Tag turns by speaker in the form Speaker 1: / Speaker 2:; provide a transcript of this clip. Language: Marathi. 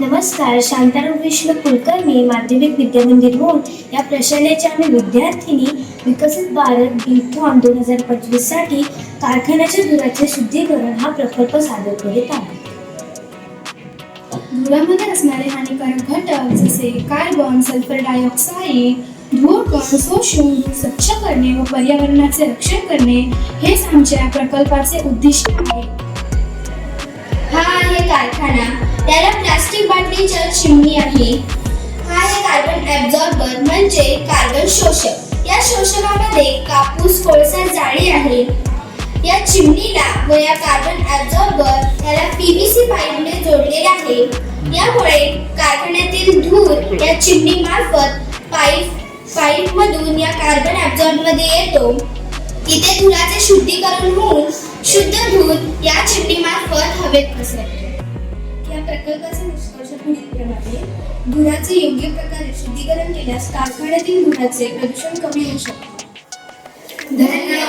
Speaker 1: नमस्कार शांताराम कृष्ण कुलकर्णी माध्यमिक विद्यामंदिर होऊन या प्रशालेच्या आम्ही विद्यार्थिनी विकसित भारत बी फॉर्म दोन हजार पंचवीससाठी कारखान्याच्या धुराचे शुद्धीकरण हा प्रकल्प सादर करीत आहोत.
Speaker 2: धुरामध्ये असणारे हानिकारक घटक जसे कार्बन सल्फर डायऑक्साईड धूर कण शोषून स्वच्छ करणे व पर्यावरणाचे रक्षण करणे हेच आमच्या प्रकल्पाचे उद्दिष्ट आहे.
Speaker 3: हा आहे कारखाना. त्याला चिमणी आहे. हा आहे कार्बन ऍब्झॉर्बर म्हणजे कार्बन शोषक. या शोषकामध्ये कापूस कोळसा जाळी आहे. या चिमणीला व या कार्बन ऍब्झॉर्बर याला पीव्हीसी पाईपने जोडलेले आहे. यामुळे कारखान्यातील धूर या चिमणी मार्फत पाईप पाईप मधून या कार्बन ऍब्झॉर्बमध्ये येतो. इथे धुराचे शुद्धीकरण होऊन शुद्ध धूर या चिमणी मार्फत हवेत पसरतो. प्रकल्पाचा निष्कर्ष पुढीलप्रमाणे धुराचे योग्य प्रकारे शुद्धीकरण केल्यास कारखान्यातील धुराचे प्रदूषण कमी होऊ शकते. धन्यवाद.